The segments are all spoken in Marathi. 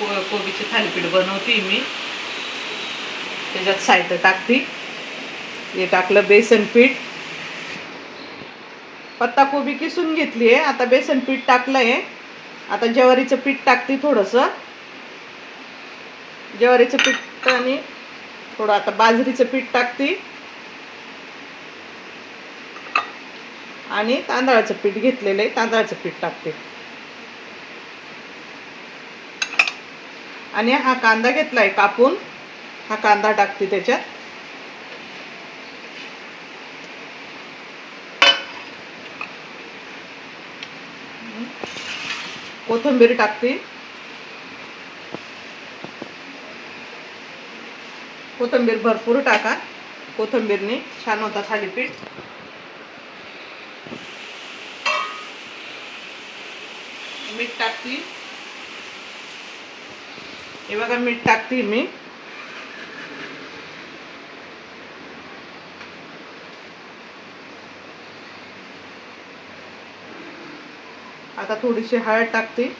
को कोबीचे थालीपीठ बनवते मी. त्याच्यात साहित्य टाकते. हे टाकलं बेसन पीठ. पत्ता कोबी किसून घेतली आहे. आता बेसन पीठ टाकलं आहे आता ज्वारीचं पीठ टाकते थोडंसं. ज्वारीचं पीठ आणि थोडं आता बाजरीचं पीठ टाकते. आणि तांदळाचं पीठ घेतलेलं आहे. तांदळाचं पीठ टाकते. आणि हा कांदा घेतलाय कापून. हा कांदा टाकते त्याच्यात. कोथिंबीर टाकते. कोथिंबीर भरपूर टाका. कोथिंबीरने छान होता थालीपीठ. मीठ टाकते. हे बघा मीठ टाकते मी. आता थोडीशी हळद टाकते.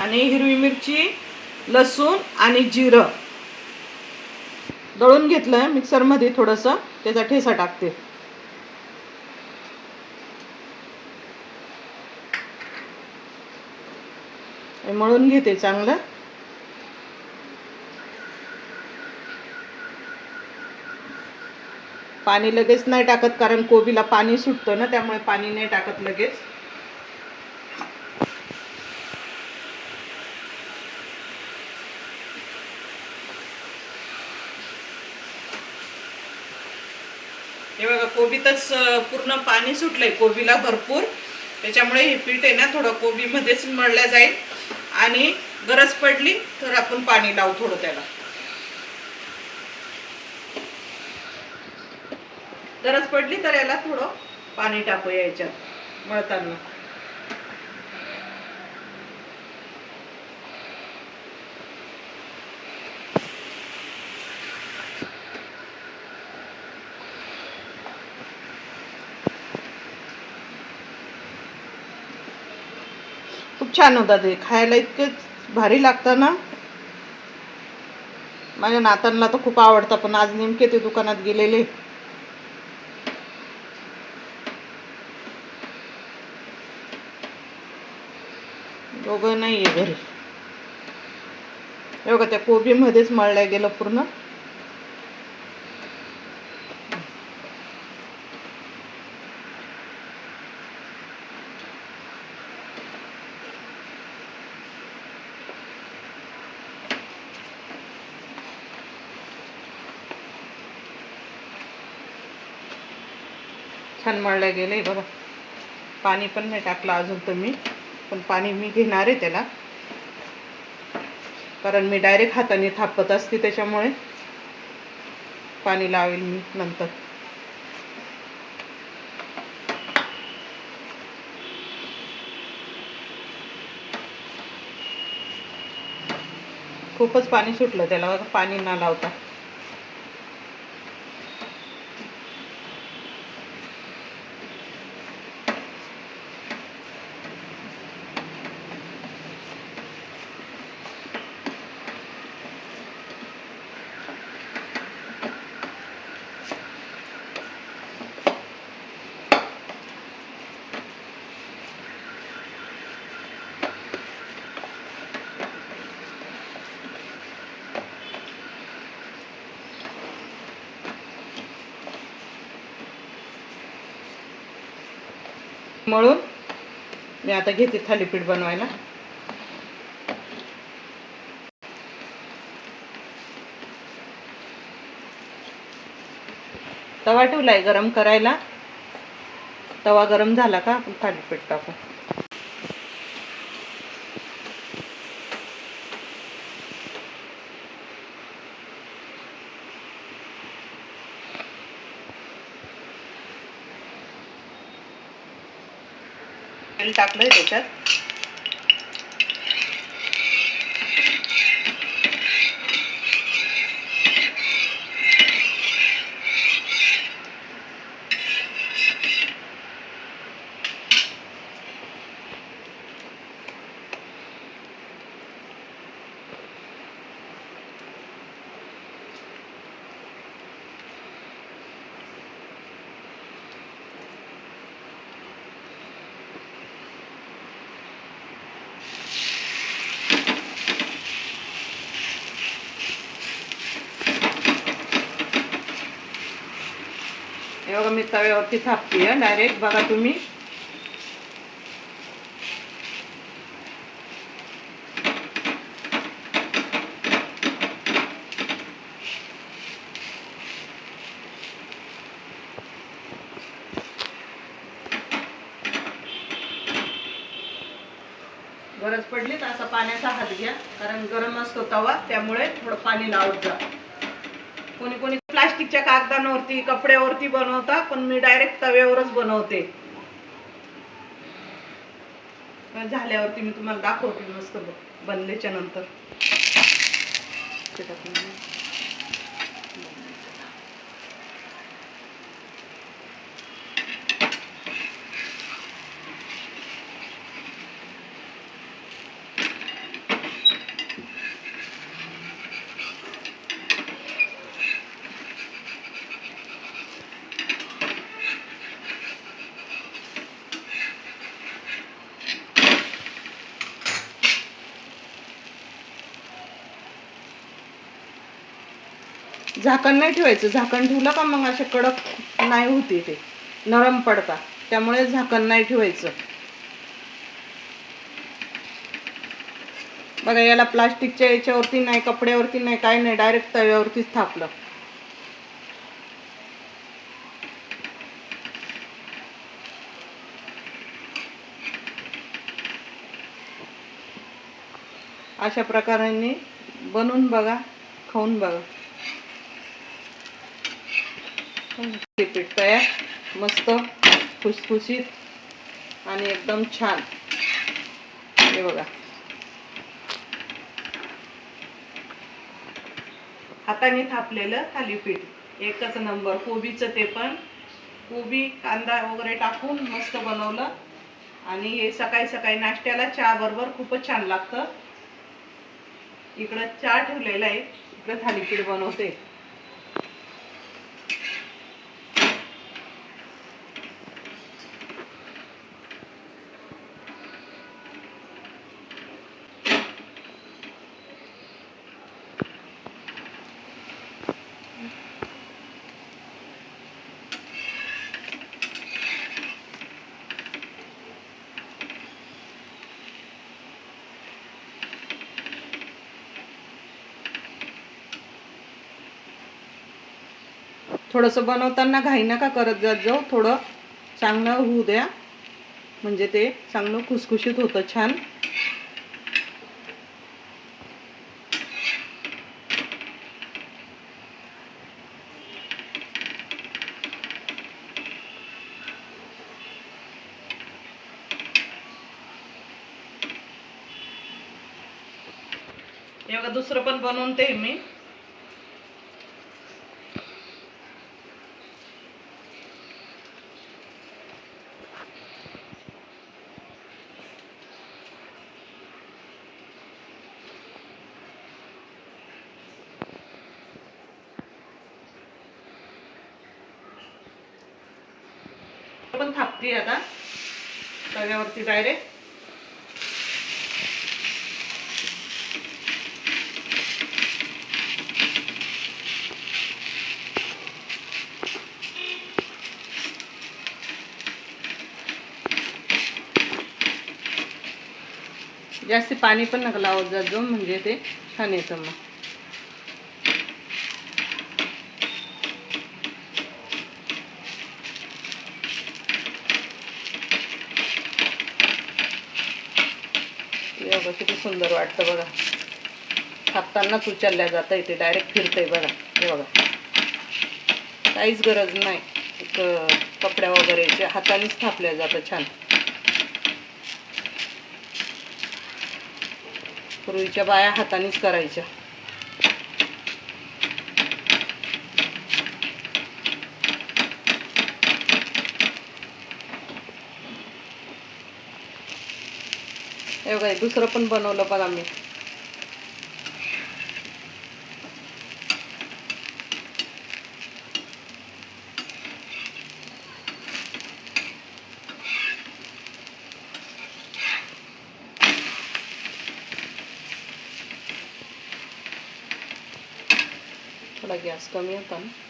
आणि हिरवी मिरची लसूण आणि जिरं. दळून घेतलं मिक्सरमध्ये थोडंसं त्याचा ठेसा टाकते. मळून घेते चांगलं. पाणी लगेच नाही टाकत कारण कोबीला पाणी सुटतं ना त्यामुळे पाणी नाही टाकत लगेच. हे बघा कोबीतच पूर्ण पाणी सुटलंय कोबीला भरपूर. त्याच्यामुळे हे पीठ आहे ना थोडं कोबीमध्येच मळल्या जाईल. आणि गरज पडली तर आपण पाणी लावू थोडं त्याला. गरज पडली तर याला थोडं पाणी टाकू याच्यात मळताना. खूप छान होतात ते. खायला इतकेच भारी लागतं ना. माझ्या नातांना तर खूप आवडतं पण आज नेमके ते दुकानात गेलेले. दोघं नाही आहे घरी. हे बघा त्या कोबीमध्येच मळलं गेलं पूर्ण. छान मळल्या गेले बघा. पाणी पण नाही टाकलं अजून तर मी पण पाणी मी घेणार आहे त्याला. कारण मी डायरेक्ट हाताने थापत असते त्याच्यामुळे पाणी लावेल मी नंतर. खूपच पाणी सुटलं त्याला बघा पाणी न लावता. मळून. मी आता घेते थालीपीठ बनवायला. तवा ठेवलाय गरम करायला. तवा गरम झाला का आपण थालीपीठ टाकू. तेल टाकलंय त्याच्यात. मी तव्यावरती थापते डायरेक्ट बघा तुम्ही. गरज पडली तर असा पाण्याचा हात घ्या. कारण गरम असतो तवा त्यामुळे थोडं पाणी लावत जा. कोणी कोणी प्लास्टिकच्या कागदांवरती कपड्यावरती बनवता पण मी डायरेक्ट तव्यावरच बनवते. झाल्यावरती मी तुम्हाला दाखवते मस्त बनल्याच्या नंतर. झाकण नाही ठेवायचं. झाकण ठेवलं का मग असे कडक नाही होते ते. नरम पडता. त्यामुळे झाकण नाही ठेवायचं. बघा याला प्लास्टिकच्या याच्यावरती नाही कपड्यावरती नाही काय नाही. डायरेक्ट तव्यावरतीच थापलं. अशा प्रकाराने बनवून बघा खाऊन बघा. हे पीठ तयार मस्त खुसखुशीत आणि एकदम छान. हे बघा. हाताने थापलेलं थालीपीठ. एकच नंबर. कोबीचं ते पण. कोबी कांदा वगैरे टाकून मस्त बनवलं. आणि हे सकाळी सकाळी नाश्त्याला चहा बरोबर खूपच छान लागतं. इकडं चहा ठेवलेला आहे. इकडं थालीपीठ बनवते. थोडंसं बनवताना घाई नका करत जात जाऊ. थोडं चांगलं होऊ द्या. म्हणजे ते चांगलं खुसखुशीत होतं छान. एवढं दुसरं पण बनवून ते मी पण थापते आता तव्यावरती डायरेक्ट जास्त पाणी पण नका लावत जात जाऊ म्हणजे ते छान येतं मग. हे बघा किती सुंदर वाटतं बघा. थापतानाच उचलल्या जातं इथे डायरेक्ट फिरतंय बघा. हे बघा. काहीच गरज नाही. एक कपड्या वगैरे हातानेच थापल्या जातं छान. पूर्वीच्या बाया हातानेच करायच्या. हे बघा दुसरं पण बनवलं बघा मी. थोडा गॅस कमी होता ना.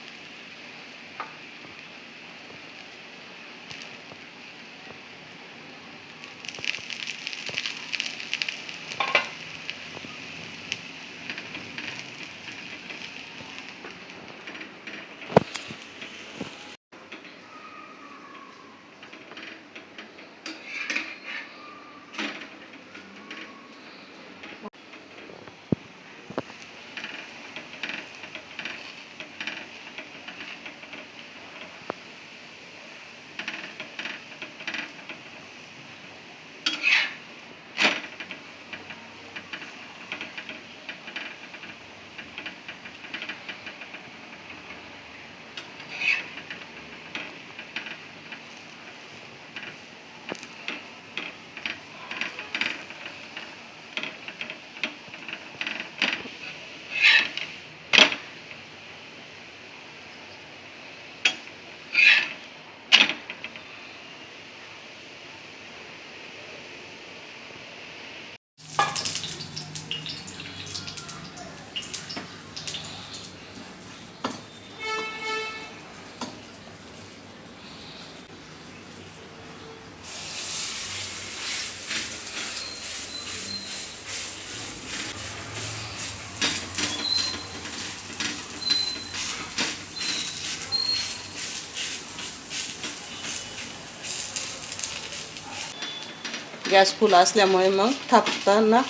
गॅस खुला असल्यामुळे मग थापताना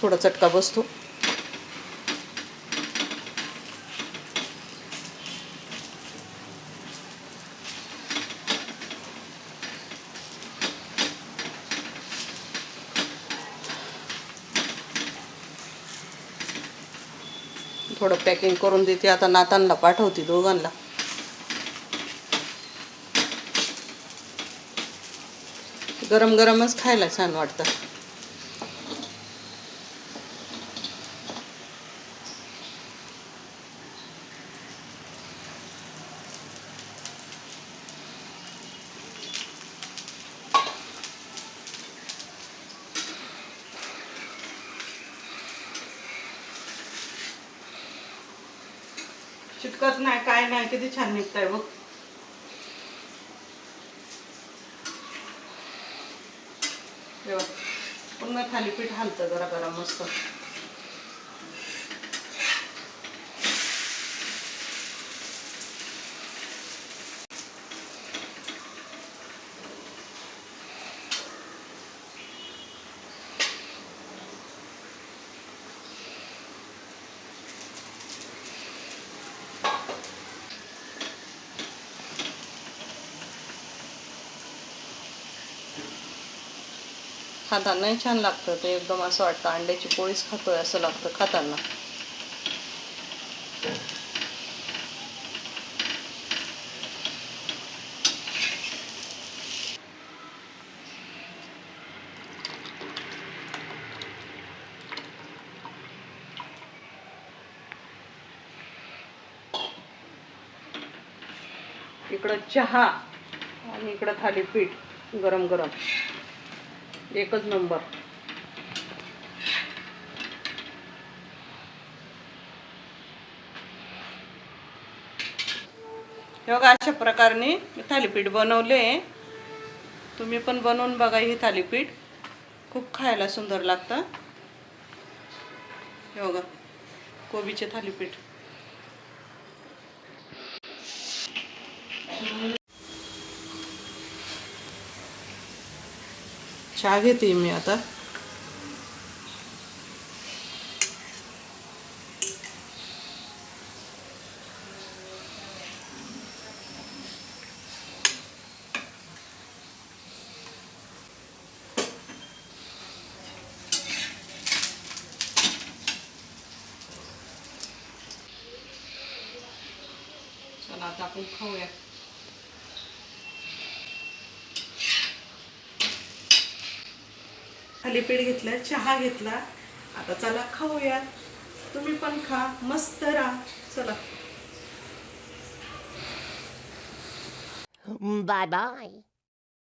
थोडा चटका बसतो. थोडं पॅकिंग करून देते. आता नातांना पाठवते दोघांना. गरम गरमच खायला छान वाटतं. चिटकत नाही काय नाही किती छान निघतंय बघ हे बघ. थालीपीठ हालतं जरा जरा मस्त. खातानाही छान लागतं. ते एकदम असं वाटतं अंड्याची पोळीच खातोय असं लागतं खाताना. इकडं चहा आणि इकडं थालीपीठ गरम गरम एकच नंबर. योगा बघा अशा प्रकारे मी थालीपीठ बनवले. तुम्ही पण बनवून बघा ही थालीपीठ. खूप खायला सुंदर लागतं. योगा बघा कोबीचे थालीपीठ. चहा घेते मी आता. चला आता आपण खाऊया. थालीपीठ घेतलं चहा घेतला. आता चला खाऊया तुम्ही पण खा. मस्त राहा. चला. Bye bye